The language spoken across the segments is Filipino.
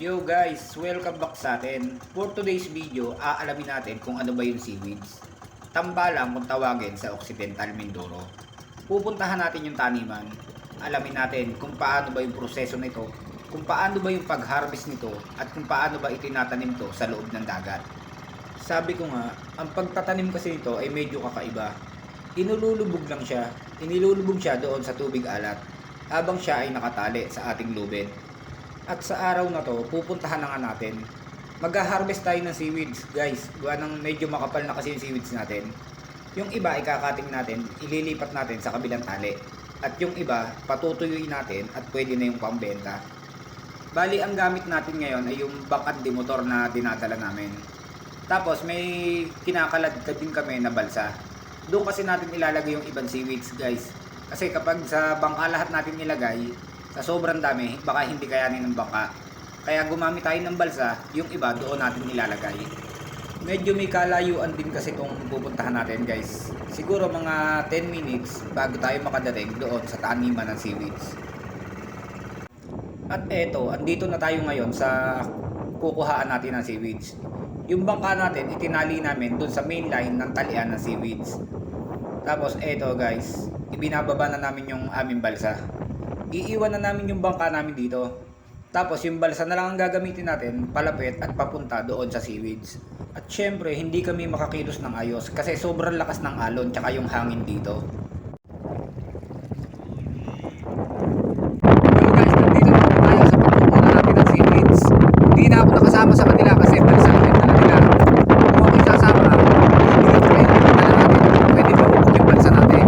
Yo guys, welcome back sa atin. For today's video, aalamin natin kung ano ba yung seaweeds. Tambalang kung tawagin sa Occidental Mindoro. Pupuntahan natin yung taniman. Alamin natin kung paano ba yung proseso nito, kung paano ba yung pag-harvest nito, at kung paano ba itinatanim to sa loob ng dagat. Sabi ko nga, ang pagtatanim kasi nito ay medyo kakaiba. Inululubog lang siya, inilulubog siya doon sa tubig alat, habang siya ay nakatali sa ating lubid. At sa araw na to, pupuntahan na nga natin. Mag-harvest tayo ng seaweeds, guys. Gawa ng medyo makapal na kasi yung seaweeds natin. Yung iba ikakating natin, ililipat natin sa kabilang tali. At yung iba, patutuyuin natin at pwede na yung pambenta. Bali, ang gamit natin ngayon ay yung bakad de motor na dinadala namin. Tapos may kinakaladkad din kami na balsa. Doon kasi natin ilalagay yung ibang seaweeds, guys. Kasi kapag sa bangka lahat natin nilagay, sa sobrang dami, baka hindi kayanin ng bangka. Kaya gumamit tayo ng balsa, yung iba doon natin ilalagay. Medyo may kalayuan din kasi itong pupuntahan natin guys. Siguro mga 10 minutes bago tayo makadating doon sa taniman ng seaweeds. At eto, andito na tayo ngayon sa kukuhaan natin ng seaweeds. Yung bangka natin, itinali namin doon sa main line ng talian ng seaweeds. Tapos eto guys, ibinababa na namin yung aming balsa. Iiwan na namin yung bangka namin dito. Tapos yung balsa na lang ang gagamitin natin, palapit at papunta doon sa seaweeds. At syempre, hindi kami makakilos ng ayos kasi sobrang lakas ng alon tsaka yung hangin dito. Hello guys, nandito na po tayo sa pagkukuha natin ng seaweeds. Hindi na ako nakasama sa kanila kasi balsa namin na nila. Kung ako sasama, hindi ko kayo na natin. Pwede ba ubuk yung balsa natin?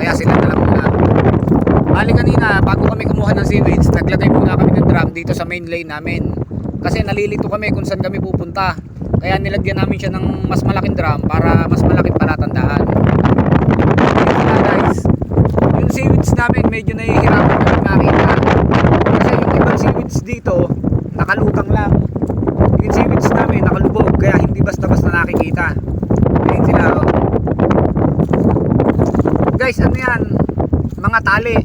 Kaya sila na lang muna. Bali kanina, bago kami kumuha ng seaweeds, naglagay muna kami ng drum dito sa main lane namin. Kasi nalilito kami kung saan kami pupunta. Kaya nilagyan namin siya ng mas malaking drum para mas malaking palatandaan. Yun na guys. Yung seaweeds namin, medyo nahihirapan kami makita. Kasi yung ibang seaweeds dito, nakalutang lang. Yung seaweeds namin, nakalubog. Kaya hindi basta-basta nakikita. Ayun sila oh. Guys, ano yan? Mga tali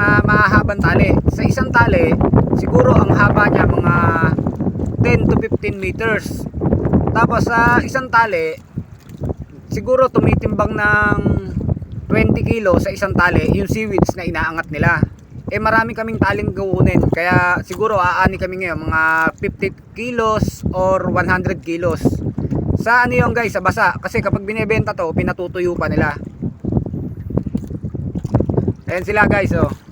mga mahahabang tali. Sa isang tali, siguro ang haba niya mga 10 to 15 meters. Tapos sa isang tali, siguro tumitimbang ng 20 kilo sa isang tali yung seaweeds na inaangat nila. Eh marami kaming taling kukunin. Kaya siguro aani kami ngayon mga 50 kilos or 100 kilos. Sa ano yun guys, sa basa. Kasi kapag binebenta to, pinatutuyo pa nila. Ayan sila guys oh.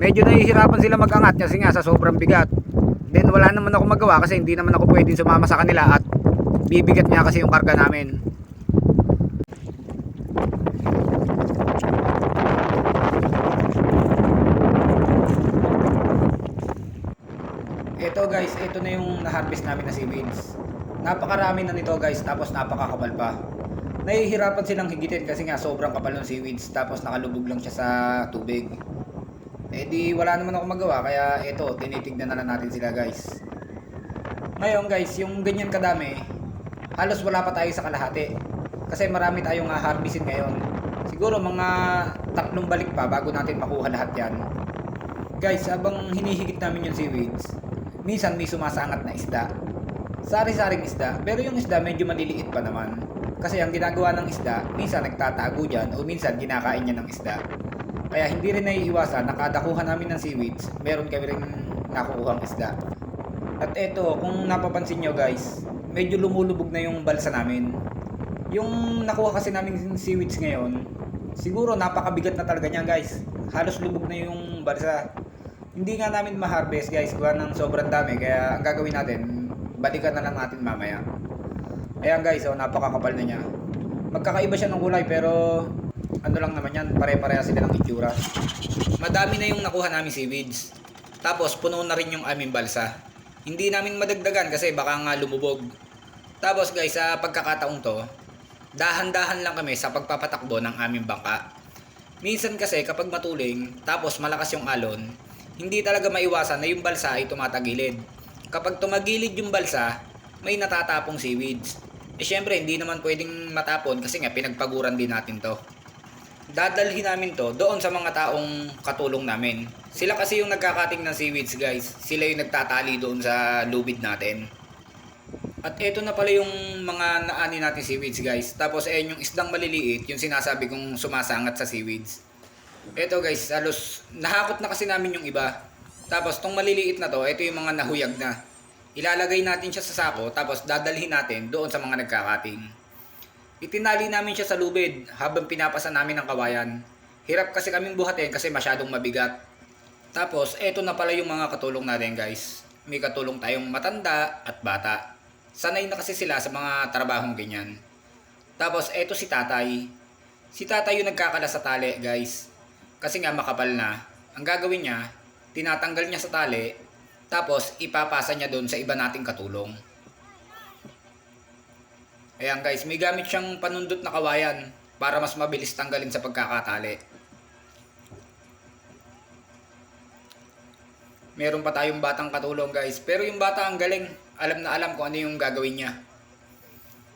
Medyo nahihirapan sila mag-angat kasi nga sa sobrang bigat. Then wala naman ako magawa kasi hindi naman ako pwedeng sumama sa kanila at bibigat niya kasi yung karga namin. Ito guys, ito na yung na-harvest namin na seaweeds. Napakarami na nito guys, tapos napakakapal pa. Nahihirapan silang higitin kasi nga sobrang kapal ng seaweeds tapos nakalubog lang siya sa tubig. Eh di wala naman ako magawa kaya ito, tinitignan na lang natin sila guys. Ngayon guys, yung ganyan kadami, halos wala pa tayo sa kalahati. Kasi marami tayong harvestin ngayon. Siguro mga tatlong balik pa bago natin makuha lahat yan. Guys, habang hinihigit namin yung seaweeds, minsan may sumasangat na isda. Sari-saring isda, pero yung isda medyo maliliit pa naman. Kasi ang ginagawa ng isda, minsan nagtatago dyan o minsan kinakain niya ng isda. Kaya hindi rin naiiwasan, nakadakuhan namin ng seaweeds, meron kami rin nakukuhang isda. At eto, kung napapansin nyo guys, medyo lumulubog na yung balsa namin. Yung nakuha kasi namin seaweeds ngayon, siguro napakabigat na talaga niya guys. Halos lubog na yung balsa. Hindi nga namin ma-harvest guys, gawa ng sobrang dami. Kaya ang gagawin natin, balikan na lang natin mamaya. Ayan guys, oh, napakakapal na niya. Magkakaiba siya ng kulay pero ano lang naman yan, pare-pareha sila ng itsura. Madami na yung nakuha namin seaweeds. Tapos puno na rin yung aming balsa. Hindi namin madagdagan kasi baka nga lumubog. Tapos guys, sa pagkakataong to, dahan-dahan lang kami sa pagpapatakbo ng aming bangka. Minsan kasi kapag matuling, tapos malakas yung alon, hindi talaga maiwasan na yung balsa ay tumatagilid. Kapag tumagilid yung balsa, may natatapong seaweeds. Eh syempre, hindi naman pwedeng matapon kasi nga pinagpaguran din natin to. Dadalhin namin to doon sa mga taong katulong namin. Sila kasi yung nagkakating ng seaweeds guys. Sila yung nagtatali doon sa lubid natin. At eto na pala yung mga naani natin seaweeds guys. Tapos ayan yung isdang maliliit, yung sinasabi kong sumasangat sa seaweeds. Eto guys, halos nahakot na kasi namin yung iba. Tapos tong maliliit na to, ito yung mga nahuyag na. Ilalagay natin siya sa sako, tapos dadalhin natin doon sa mga nagkakating. Itinali namin siya sa lubid habang pinapasa namin ng kawayan. Hirap kasi kaming buhatin kasi masyadong mabigat. Tapos, eto na pala yung mga katulong natin guys. May katulong tayong matanda at bata. Sanay na kasi sila sa mga trabahong ganyan. Tapos, eto si tatay. Si tatay yung nagkakala sa tali guys. Kasi nga makapal na. Ang gagawin niya, tinatanggal niya sa tali, tapos ipapasa niya doon sa iba nating katulong. Ayan guys, may gamit siyang panundot na kawayan para mas mabilis tanggalin sa pagkakatali. Meron pa tayong batang katulong guys. Pero yung bata ang galing. Alam na alam kung ano yung gagawin niya.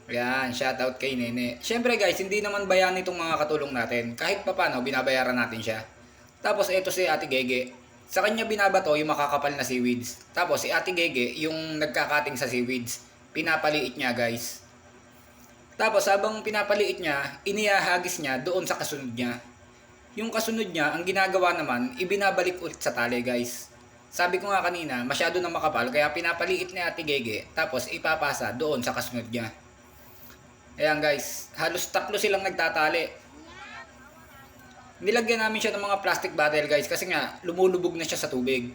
Ayan, shoutout kay Nene. Siyempre guys, hindi naman bayan itong mga katulong natin. Kahit pa paano, binabayaran natin siya. Tapos ito si Ate Gege. Sa kanya binabato yung makakapal na seaweeds. Tapos si Ate Gege, yung nagkakating sa seaweeds. Pinapaliit niya guys. Tapos habang pinapaliit niya, inihahagis niya doon sa kasunod niya. Yung kasunod niya, ang ginagawa naman, ibinabalik ulit sa tali guys. Sabi ko nga kanina, masyado na makapal, kaya pinapaliit ni Ate Gege, tapos ipapasa doon sa kasunod niya. Ayan guys, halos tatlo silang nagtatali. Nilagyan namin siya ng mga plastic bottle guys, kasi nga, lumulubog na siya sa tubig.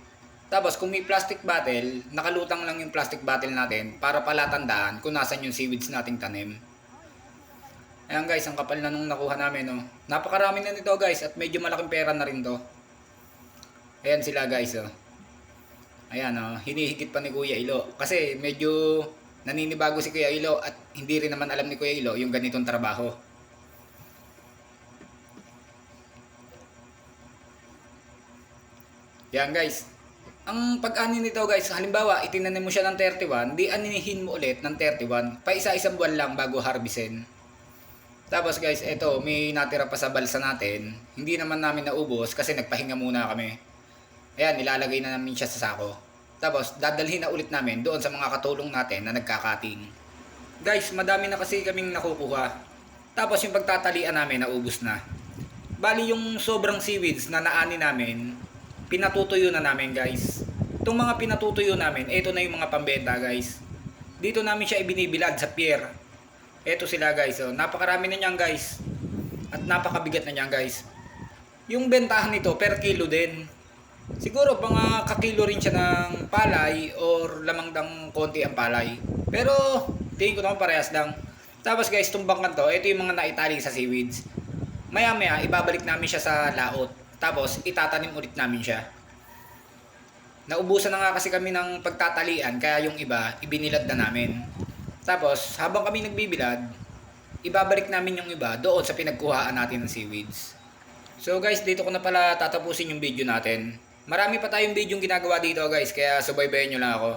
Tapos kung may plastic bottle, nakalutang lang yung plastic bottle natin para palatandaan kung nasan yung seaweeds nating tanim. Ayan guys, ang kapal na nung nakuha namin, no. Napakarami na nito guys, at medyo malaking pera na rin to. Ayan sila guys, oh. Ayan, oh, hinihigit pa ni Kuya Ilo. Kasi medyo naninibago si Kuya Ilo at hindi rin naman alam ni Kuya Ilo yung ganitong trabaho. Yan guys. Ang pag-ani nito guys, halimbawa itinanim mo siya ng 31, di anihin mo ulit ng 31. Pa isa-isang buwan lang bago harbisin. Tapos guys, eto, may natira pa sa balsa natin. Hindi naman namin naubos kasi nagpahinga muna kami. Ayan, nilalagay na namin siya sa sako. Tapos, dadalhin na ulit namin doon sa mga katulong natin na nagkakating. Guys, madami na kasi kaming nakukuha. Tapos, yung pagtatalian namin, naubos na. Bali, yung sobrang seaweeds na naani namin, pinatutuyo na namin guys. Itong mga pinatutuyo namin, ito na yung mga pambenta guys. Dito namin siya ibinibilad sa pier. Ito sila guys, oh. napakarami na niyan guys. At napakabigat na niyan guys. Yung bentahan nito per kilo din. Siguro mga kakilo rin siya ng palay or lamang dang konti ang palay. Pero tingin ko naman parehas lang. Tapos guys, itong bangkan to, ito yung mga naitali sa seaweeds. Maya maya, ibabalik namin siya sa laot. Tapos itatanim ulit namin siya. Naubusan na nga kasi kami ng pagtatalian, kaya yung iba, ibinilad na namin. Tapos, habang kami nagbibilad, ibabalik namin yung iba doon sa pinagkuhaan natin ng seaweeds. So guys, dito ko na pala tatapusin yung video natin. Marami pa tayong video ginagawa dito guys, kaya subaybayan nyo lang ako.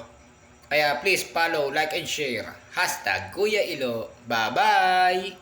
Kaya please follow, like, and share. Hashtag Kuya Ilo. Bye-bye!